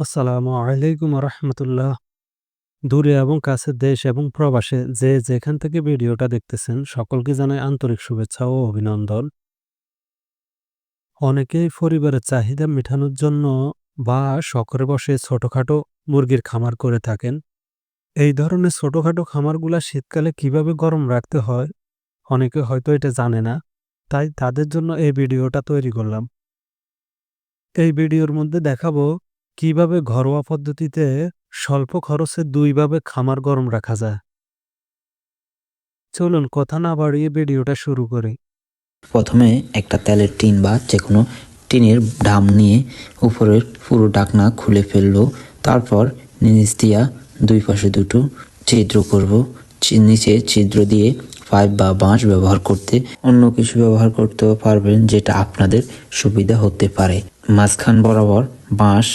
আসসালামু আলাইকুম রহমতুল্লাহ। দূরে এবং কাছে দেশ এবং প্রবাসে যে যেখান থেকে ভিডিওটা দেখতেছেন, সকলকে জানাই আন্তরিক শুভেচ্ছা ও অভিনন্দন। অনেকেই পরিবারের চাহিদা মেটানোর জন্য বা শখরে বসে ছোটখাটো মুরগির খামার করে থাকেন। এই ধরনের ছোটখাটো খামারগুলা শীতকালে কীভাবে গরম রাখতে হয়, অনেকে হয়তো এটা জানে না, তাই তাদের জন্য এই ভিডিওটা তৈরি করলাম। এই ভিডিওর মধ্যে দেখাবো কীভাবে ঘরোয়া পদ্ধতিতে স্বল্প খরচে দুইভাবে খামার গরম রাখা যায়? চলুন কথা না বাড়িয়ে ভিডিওটা শুরু করি। প্রথমে একটা তেলের টিন বা যে কোনো টিনের ডাম নিয়ে উপরের পুরো ডাকনা খুলে ফেলল। তারপর নিচ দিয়া দুই পাশে দুটো ছিদ্র করব। নিচে ছিদ্র দিয়ে পাইপ বা বাঁশ ব্যবহার করতে অন্য কিছু ব্যবহার করতেও পারবেন, যেটা আপনাদের সুবিধা হতে পারে। মাঝখান বরাবর বাঁশ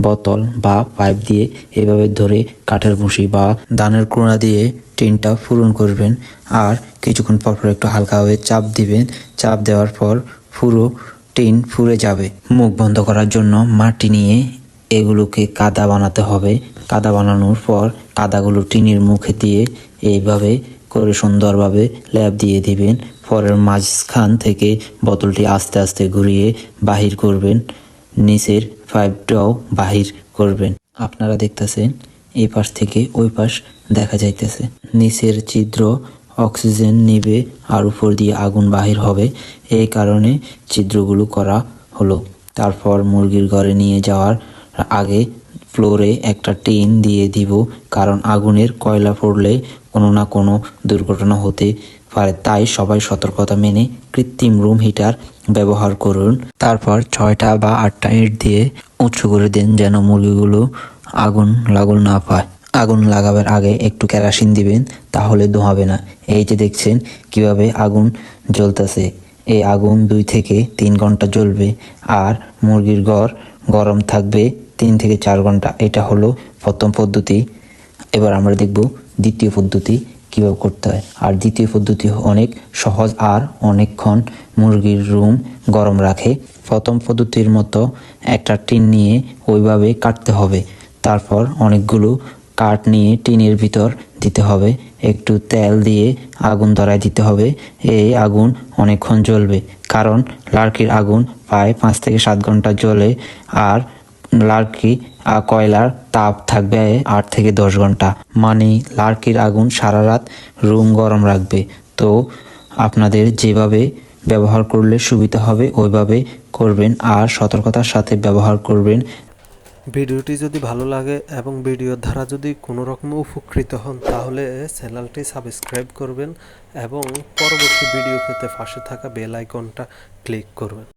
বোতল বা পাইপ দিয়ে এভাবে ধরে কাঠের ভুসি বা ধানের কোড়া দিয়ে টিনটা পূরণ করবেন। আর কিছুক্ষণ পর পর একটু হালকাভাবে চাপ দিবেন। চাপ দেওয়ার পর পুরো টিন ফুরে যাবে। মুখ বন্ধ করার জন্য মাটি নিয়ে এগুলোকে কাদা বানাতে হবে। কাদা বানানোর পর কাদাগুলো টিনের মুখে দিয়ে এইভাবে করে সুন্দরভাবে ল্যাপ দিয়ে দিবেন। পরের মাঝখান থেকে বোতলটি আস্তে আস্তে ঘুরিয়ে বাহির করবেন। নিচের পাইপটাও বাহির করবেন। আপনারা দেখতেছেন, এই পাশ থেকে ওই পাশ দেখা যাইতেছে। নিচের ছিদ্র অক্সিজেন নিবে আর উপর দিয়ে আগুন বাহির হবে। এই কারণে চিত্রগুলো করা হলো। তারপর মুরগির ঘরে নিয়ে যাওয়ার আগে ফ্লোরে একটা টিন দিয়ে দিব, কারণ আগুনের কয়লা পড়লে কোনো না কোনো দুর্ঘটনা হতে পারে। তাই সবাই সতর্কতা মেনে কৃত্রিম রুম হিটার ব্যবহার করুন। তারপর ছয়টা বা আটটা ইট দিয়ে উঁচু করে দিন যেন মুরগিগুলো আগুন লাগুন না পায়। আগুন লাগাবার আগে একটু কেরাসিন দিবেন, তাহলে ধোঁয়াবে না। এই যে দেখছেন কীভাবে আগুন জ্বলতেছে। এই আগুন দুই থেকে তিন ঘণ্টা জ্বলবে, আর মুরগির ঘর গরম থাকবে তিন থেকে চার ঘণ্টা, এটা হলো প্রথম পদ্ধতি। এবার আমরা দেখব দ্বিতীয় পদ্ধতি কীভাবে করতে হয়। আর দ্বিতীয় পদ্ধতি অনেক সহজ আর অনেকক্ষণ মুরগির রুম গরম রাখে। প্রথম পদ্ধতির মতো একটা টিন নিয়ে ওইভাবে কাটতে হবে। তারপর অনেকগুলো কাঠ নিয়ে টিনের ভিতর দিতে হবে। একটু তেল দিয়ে আগুন ধরায় দিতে হবে। এই আগুন অনেকক্ষণ জ্বলবে। কারণ লার্কির আগুন প্রায় পাঁচ থেকে সাত ঘণ্টা জ্বলে। আর লার্কি কয়লার তাপ থাকবে আট থেকে দশ ঘণ্টা। মানে লার্কির আগুন সারা রাত রুম গরম রাখবে। তো আপনাদের যেভাবে ব্যবহার করলে সুবিধা হবে, ওইভাবে করবেন আর সতর্কতার সাথে ব্যবহার করবেন। ভিডিওটি যদি ভালো লাগে এবং ভিডিওর দ্বারা যদি কোনো রকম উপকৃত হন, তাহলে চ্যানেলটি সাবস্ক্রাইব করবেন এবং পরবর্তী ভিডিও পেতে পাশে থাকা বেল আইকনটা ক্লিক করবেন।